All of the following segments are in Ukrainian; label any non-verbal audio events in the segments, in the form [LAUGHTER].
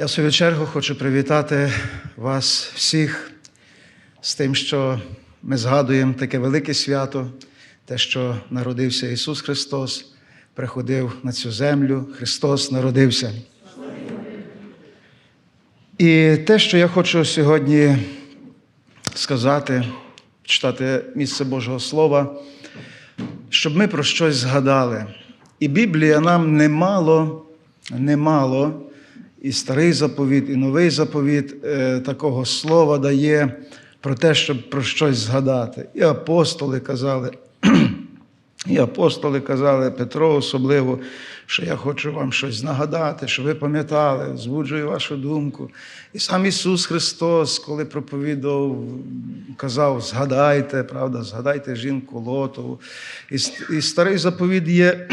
Я в свою чергу хочу привітати вас всіх з тим, що ми згадуємо таке велике свято, те, що народився Ісус Христос, приходив на цю землю, Христос народився. І те, що я хочу сьогодні сказати, читати місце Божого Слова, щоб ми про щось згадали. І Біблія нам немало, немало, і старий заповіт, і новий заповіт е, такого слова дає про те, щоб про щось згадати. І апостоли казали, [CLEARS THROAT] і апостоли казали, Петро особливо, що я хочу вам щось нагадати, щоб ви пам'ятали, збуджую вашу думку. І сам Ісус Христос, коли проповідав, казав, згадайте, правда, згадайте жінку Лотову. І, і старий заповіт є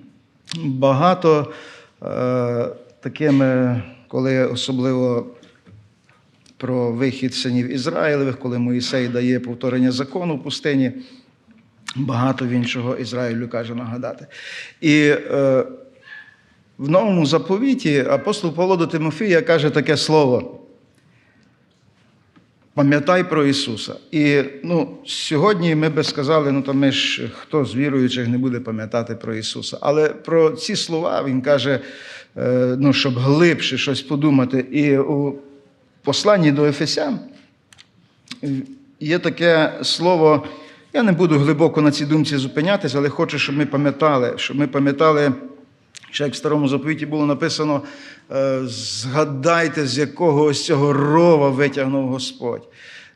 [CLEARS THROAT] багато е, такими, коли особливо про вихід синів Ізраїлевих, коли Моїсей дає повторення закону в пустині, багато він чого Ізраїлю каже нагадати. І е, в новому заповіті апостол Павло до Тимофія каже таке слово. Пам'ятай про Ісуса. І ну, сьогодні ми би сказали, ну то ми ж хто з віруючих не буде пам'ятати про Ісуса. Але про ці слова Він каже, ну, щоб глибше щось подумати. І у посланні до Ефесян є таке слово. Я не буду глибоко на цій думці зупинятися, але хочу, щоб ми пам'ятали, щоб ми пам'ятали, що як в старому заповіті було написано: е, згадайте, з якого ось цього рова витягнув Господь.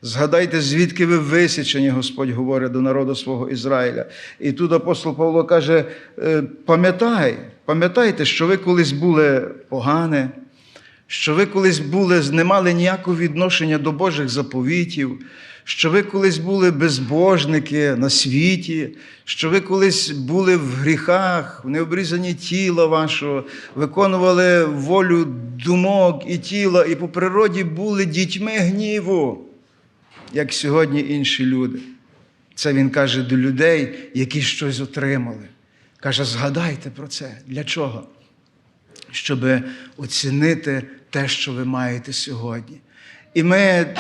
Згадайте, звідки ви висічені, Господь говорить до народу свого Ізраїля. І тут апостол Павло каже: е, пам'ятай, пам'ятайте, що ви колись були погані, що ви колись були, не мали ніякого відношення до Божих заповітів, що ви колись були безбожники на світі, що ви колись були в гріхах, в необрізані тіла вашого, виконували волю думок і тіла, і по природі були дітьми гніву, як сьогодні інші люди. Це він каже до людей, які щось отримали. Каже, згадайте про це. Для чого? щоб оцінити те, що ви маєте сьогодні. І ми,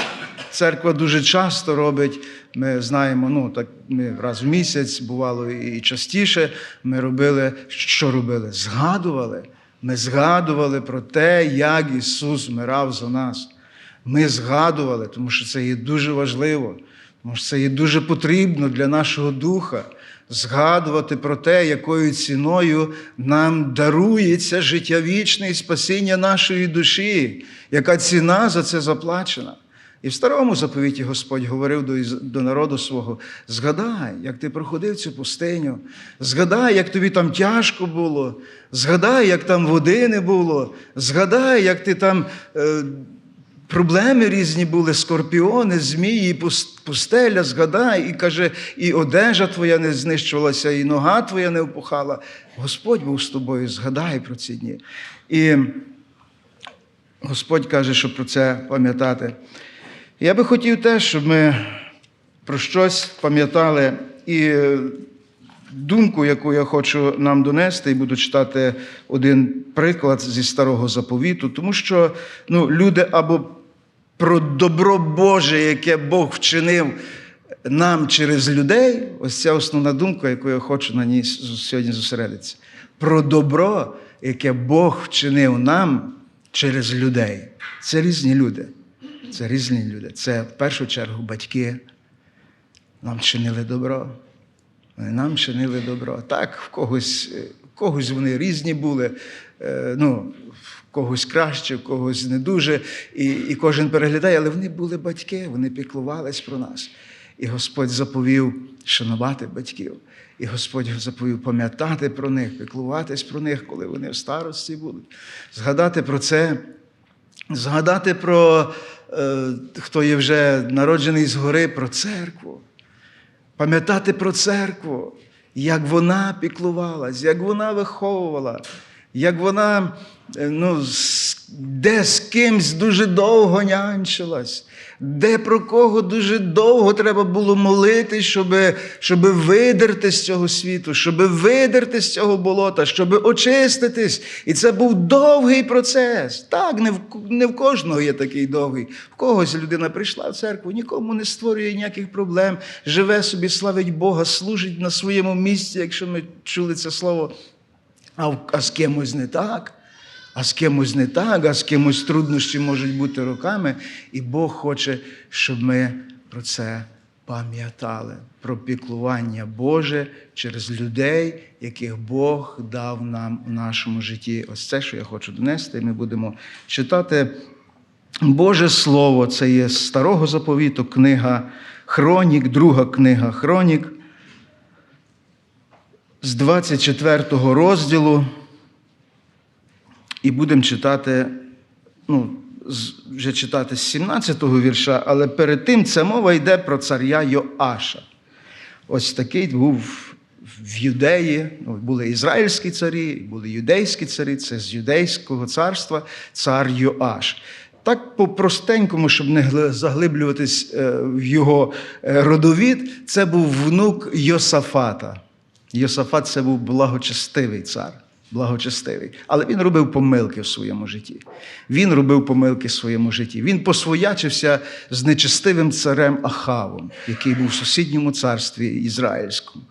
церква дуже часто робить, ми знаємо, ну так ми раз в місяць, бувало і частіше, ми робили, що робили? Згадували. Ми згадували про те, як Ісус вмирав за нас. Ми згадували, тому що це є дуже важливо, тому що це є дуже потрібно для нашого духа згадувати про те, якою ціною нам дарується життя вічне і спасіння нашої душі, яка ціна за це заплачена. І в старому заповіті Господь говорив до, до народу свого: згадай, як ти проходив цю пустиню, згадай, як тобі там тяжко було, згадай, як там води не було, згадай, як ти там. Е, Проблеми різні були, скорпіони, змії, пустеля, згадай, і каже, і одежа твоя не знищувалася, і нога твоя не впухала. Господь був з тобою, згадай про ці дні. І Господь каже, що про це пам'ятати. Я би хотів теж, щоб ми про щось пам'ятали. І думку, яку я хочу нам донести, і буду читати один приклад зі старого заповіту, тому що ну, люди або про добро Боже, яке Бог вчинив нам через людей, ось ця основна думка, яку я хочу на ній сьогодні зосередитися. Про добро, яке Бог вчинив нам через людей. Це різні люди. Це різні люди. Це в першу чергу батьки. Нам чинили добро. Вони нам чинили добро. Так, в когось в когось вони різні були, ну, в когось краще, когось не дуже. І і кожен переглядає, але вони були батьки, вони піклувались про нас. І Господь заповів шанувати батьків. І Господь заповів пам'ятати про них, піклуватись про них, коли вони в старості будуть. Згадати про це, згадати про е, хто є вже народжений згори, про церкву пам'ятати про церкву, як вона піклувалась, як вона виховувала, як вона ну, де з кимсь дуже довго нянчилась, де про кого дуже довго треба було молити, щоб, щоб видерти з цього світу, щоб видерти з цього болота, щоб очиститись. І це був довгий процес. Так, не в, не в кожного є такий довгий. В когось людина прийшла в церкву, нікому не створює ніяких проблем, живе собі, славить Бога, служить на своєму місці, якщо ми чули це слово. А, з кимось не так. А з кимось не так, а з кимось труднощі можуть бути роками. І Бог хоче, щоб ми про це пам'ятали, про піклування Боже через людей, яких Бог дав нам в нашому житті. Ось це, що я хочу донести. І ми будемо читати Боже Слово. Це є старого заповіту, книга Хронік, друга книга Хронік. З 24 розділу і будемо читати, ну, вже читати з 17-го вірша, але перед тим ця мова йде про царя Йоаша. Ось такий був в Юдеї. Ну, були ізраїльські царі, були юдейські царі, це з юдейського царства цар Йоаш. Так по-простенькому, щоб не заглиблюватись е, в його е, родовід, це був внук Йосафата. Йосафат це був благочестивий цар. Благочестивий. Але він робив помилки в своєму житті. Він робив помилки в своєму житті. Він посвоячився з нечестивим царем Ахавом, який був в сусідньому царстві Ізраїльському.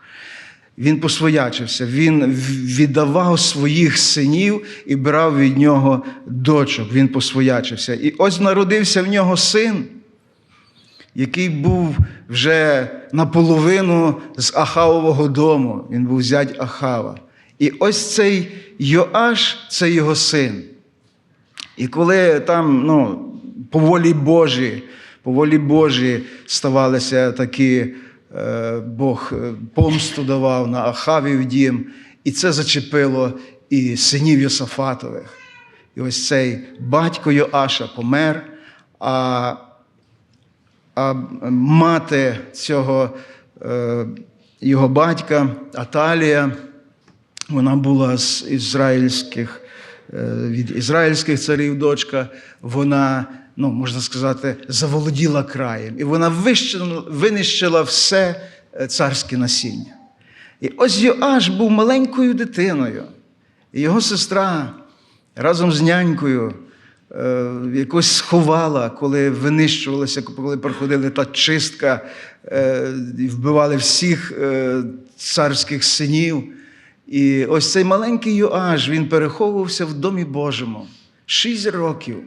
Він посвоячився, він віддавав своїх синів і брав від нього дочок. Він посвоячився. І ось народився в нього син, який був вже наполовину з Ахавового дому. Він був зять Ахава. І ось цей Йоаш це його син. І коли там, ну, по волі Божій, по волі Божій ставалися такі, е, Бог е, помсту давав на Ахавів дім, і це зачепило і синів Йосафатових. І ось цей батько Йоаша помер, а, а мати цього е, його батька Аталія, вона була з ізраїльських, е, від ізраїльських царів дочка, вона, ну, можна сказати, заволоділа краєм. І вона винищила все е, царське насіння. І ось Йоаш був маленькою дитиною, і його сестра разом з нянькою якось сховала, коли винищувалася, коли проходила та чистка, е, і вбивали всіх е, царських синів. І ось цей маленький Йоаш, він переховувався в домі Божому шість років.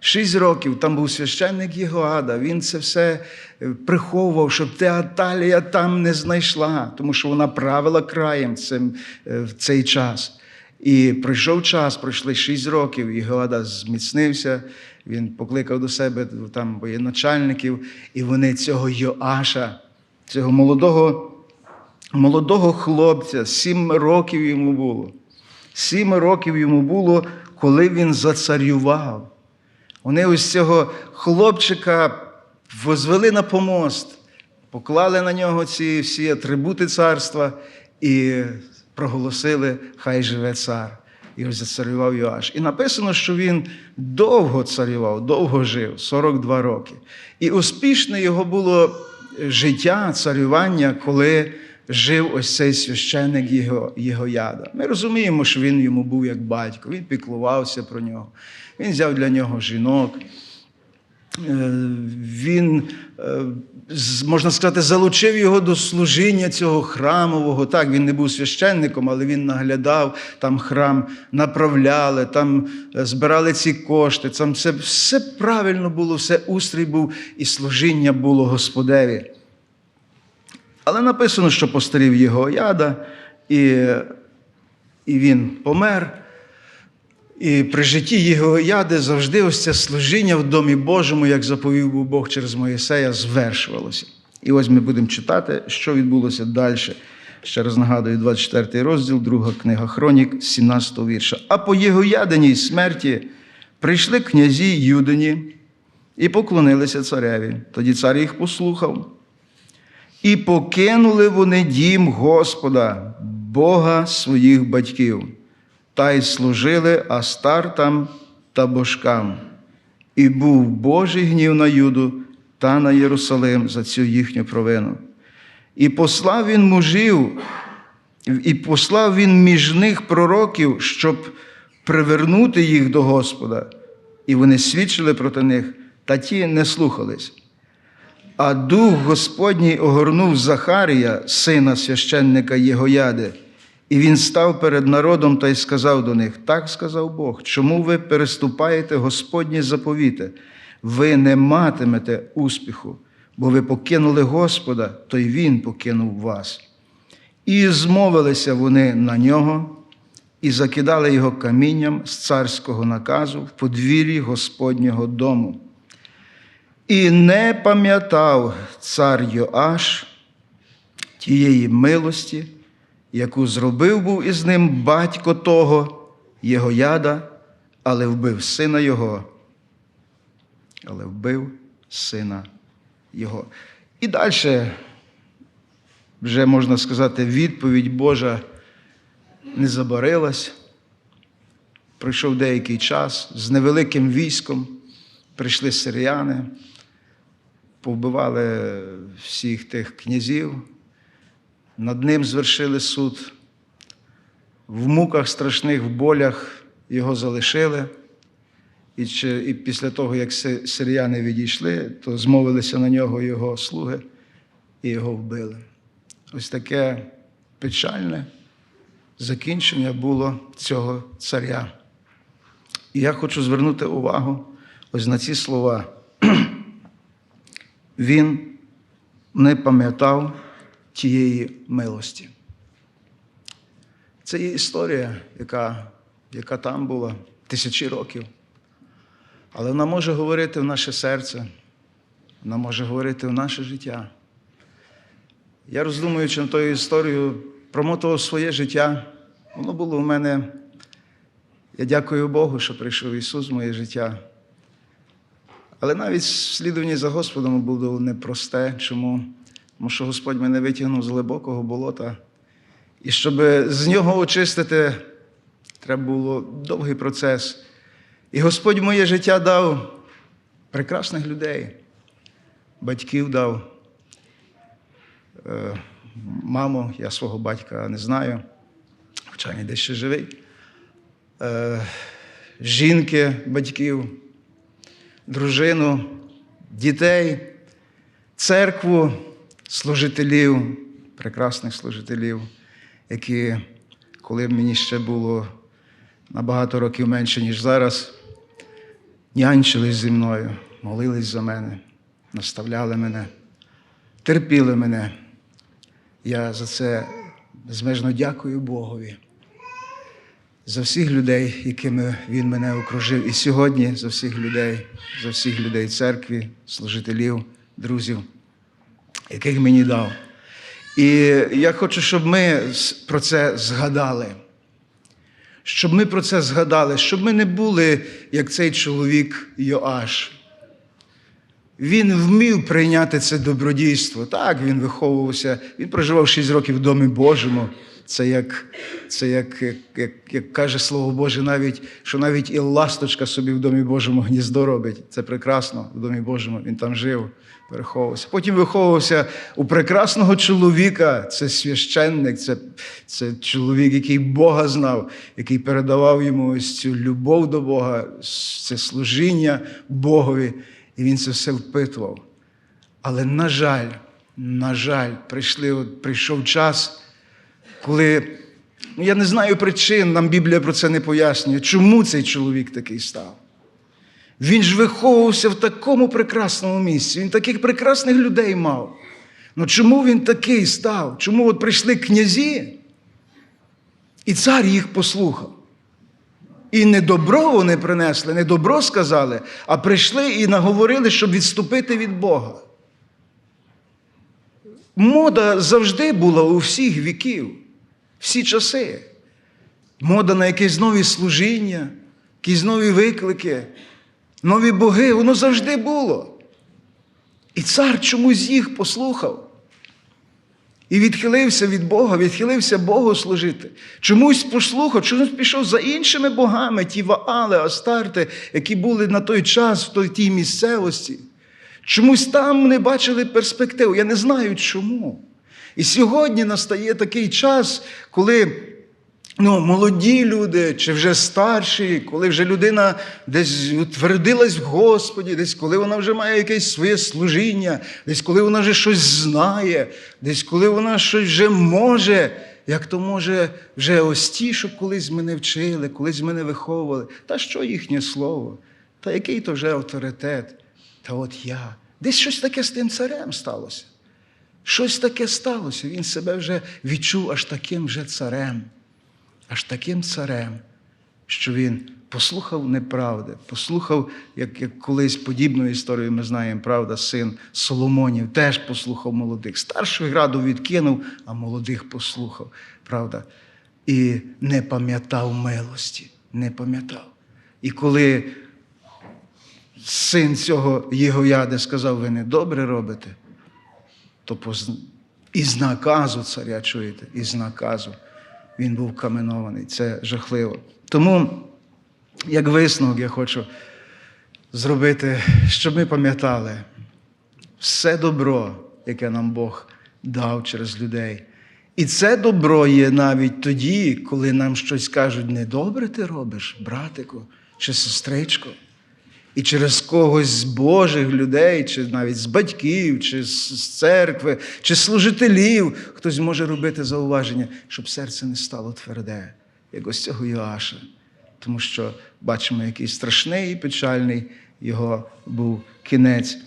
Шість років там був священник Єгоада, він це все е, приховував, щоб те Аталія там не знайшла, тому що вона правила краєм цим, е, в цей час. І пройшов час, пройшли шість років, і Єгоада зміцнився, він покликав до себе там воєначальників, і вони цього Йоаша, цього молодого, молодого хлопця, сім років йому було. Сім років йому було, коли він зацарював. Вони ось цього хлопчика возвели на помост, поклали на нього ці всі атрибути царства і проголосили, хай живе цар. І ось зацарював Йоаш. І написано, що він довго царював, довго жив, 42 роки. І успішне його було життя, царювання, коли жив ось цей священник його, Єгояда. Ми розуміємо, що він йому був як батько, він піклувався про нього, він взяв для нього жінок. Е, Він, е, можна сказати, залучив його до служіння цього храмового. Так, він не був священником, але він наглядав, там храм направляли, там е, збирали ці кошти. Там все, все правильно було, все устрій був і служіння було Господеві. Але написано, що постарів його яда, і, і він помер. І при житті його яди завжди ось це служіння в Домі Божому, як заповів Бог через Моїсея, звершувалося. І ось ми будемо читати, що відбулося далі. Ще раз нагадую, 24 розділ, друга книга Хронік, 17 вірша. А по його яденій смерті прийшли князі Юдині і поклонилися цареві. Тоді цар їх послухав. І покинули вони дім Господа, Бога своїх батьків, та й служили Астартам та божкам. І був Божий гнів на Юду та на Єрусалим за цю їхню провину. І послав він мужів, і послав він між них пророків, щоб привернути їх до Господа. І вони свідчили проти них, та ті не слухались. А дух Господній огорнув Захарія, сина священника Єгояди, і він став перед народом та й сказав до них: Так сказав Бог, чому ви переступаєте Господні заповіти? Ви не матимете успіху, бо ви покинули Господа, то й Він покинув вас. І змовилися вони на нього і закидали його камінням з царського наказу в подвір'ї Господнього дому. І не пам'ятав цар Йоаш тієї милості, яку зробив був із ним батько того, Єгояда, але вбив сина його. Але вбив сина його. І далі, вже можна сказати, відповідь Божа не забарилась. Пройшов деякий час з невеликим військом прийшли сиріяни, повбивали всіх тих князів, над ним звершили суд, в муках страшних, в болях його залишили. І, і після того, як сиріяни відійшли, то змовилися на нього його слуги і його вбили. Ось таке печальне закінчення було цього царя. І я хочу звернути увагу ось на ці слова. [CLEARS THROAT] Він не пам'ятав тієї милості. Це є історія, яка, яка там була тисячі років. Але вона може говорити в наше серце, вона може говорити в наше життя. Я роздумуючи над тою історією, промотував своє життя. Воно було в мене. Я дякую Богу, що прийшов Ісус в моє життя. Але навіть слідування за Господом було непросте. Чому? Тому що Господь мене витягнув з глибокого болота. І щоб з нього очистити, треба було довгий процес. І Господь моє життя дав прекрасних людей, батьків дав. Е, Маму, я свого батька не знаю, хоча він десь ще живий. Е, Жінки, батьків, дружину, дітей, церкву, служителів, прекрасних служителів, які, коли мені ще було набагато років менше, ніж зараз, нянчились зі мною, молились за мене, наставляли мене, терпіли мене. Я за це безмежно дякую Богові. За всіх людей, якими Він мене окружив. І сьогодні за всіх людей, за всіх людей церкві, служителів, друзів, яких мені дав. І я хочу, щоб ми про це згадали. Щоб ми про це згадали, щоб ми не були, як цей чоловік Йоаш. Він вмів прийняти це добродійство. Так, він виховувався, він проживав 6 років в Домі Божому. Це як, це як, як, як, як каже Слово Боже, навіть, що навіть і ласточка собі в Домі Божому гніздо робить. Це прекрасно в Домі Божому. Він там жив, переховувався. Потім виховувався у прекрасного чоловіка. Це священник, це, це чоловік, який Бога знав, який передавав йому ось цю любов до Бога, це служіння Богові. І він це все впитував. Але, на жаль, на жаль, прийшли, от, прийшов час, коли ну, я не знаю причин, нам Біблія про це не пояснює, чому цей чоловік такий став. Він ж виховувався в такому прекрасному місці, він таких прекрасних людей мав. Ну чому він такий став? Чому от прийшли князі, і цар їх послухав? І не добро вони принесли, не добро сказали, а прийшли і наговорили, щоб відступити від Бога. Мода завжди була у всіх віків, всі часи. Мода на якісь нові служіння, якісь нові виклики, нові боги, воно завжди було. І цар чомусь їх послухав. І відхилився від Бога, відхилився Богу служити. Чомусь послухав, чомусь пішов за іншими богами, ті Ваали, Астарти, які були на той час в тій місцевості. Чомусь там не бачили перспективу. Я не знаю чому. І сьогодні настає такий час, коли ну, молоді люди чи вже старші, коли вже людина десь утвердилась в Господі, десь коли вона вже має якесь своє служіння, десь коли вона вже щось знає, десь коли вона щось вже може. Як то може вже ось ті, що колись мене вчили, колись мене виховували. Та що їхнє слово? Та який то вже авторитет? Та от я. Десь щось таке з тим царем сталося. Щось таке сталося. Він себе вже відчув аж таким вже царем, аж таким царем, що він послухав неправди, послухав, як, як колись подібну історію ми знаємо, правда, син Соломонів теж послухав молодих. Старших раду відкинув, а молодих послухав, правда. І не пам'ятав милості, не пам'ятав. І коли син цього Єгояди сказав, ви не добре робите, то із наказу царя чуєте, із наказу він був каменований. Це жахливо. Тому, як висновок, я хочу зробити, щоб ми пам'ятали все добро, яке нам Бог дав через людей. І це добро є навіть тоді, коли нам щось кажуть, недобре ти робиш, братику чи сестричко. І через когось з Божих людей, чи навіть з батьків, чи з церкви, чи служителів, хтось може робити зауваження, щоб серце не стало тверде, як ось цього Йоаша. Тому що бачимо, який страшний і печальний його був кінець.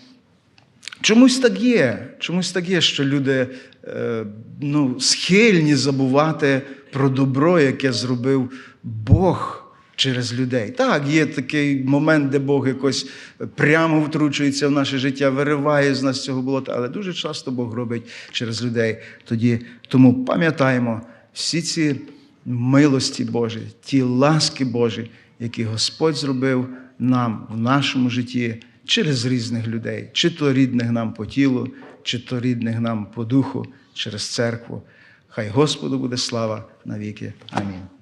Чомусь так є, чомусь так є, що люди е, ну, схильні забувати про добро, яке зробив Бог через людей. Так, є такий момент, де Бог якось прямо втручується в наше життя, вириває з нас цього болота, але дуже часто Бог робить через людей. Тоді, тому пам'ятаємо всі ці милості Божі, ті ласки Божі, які Господь зробив нам в нашому житті через різних людей, чи то рідних нам по тілу, чи то рідних нам по духу, через церкву. Хай Господу буде слава навіки. Амінь.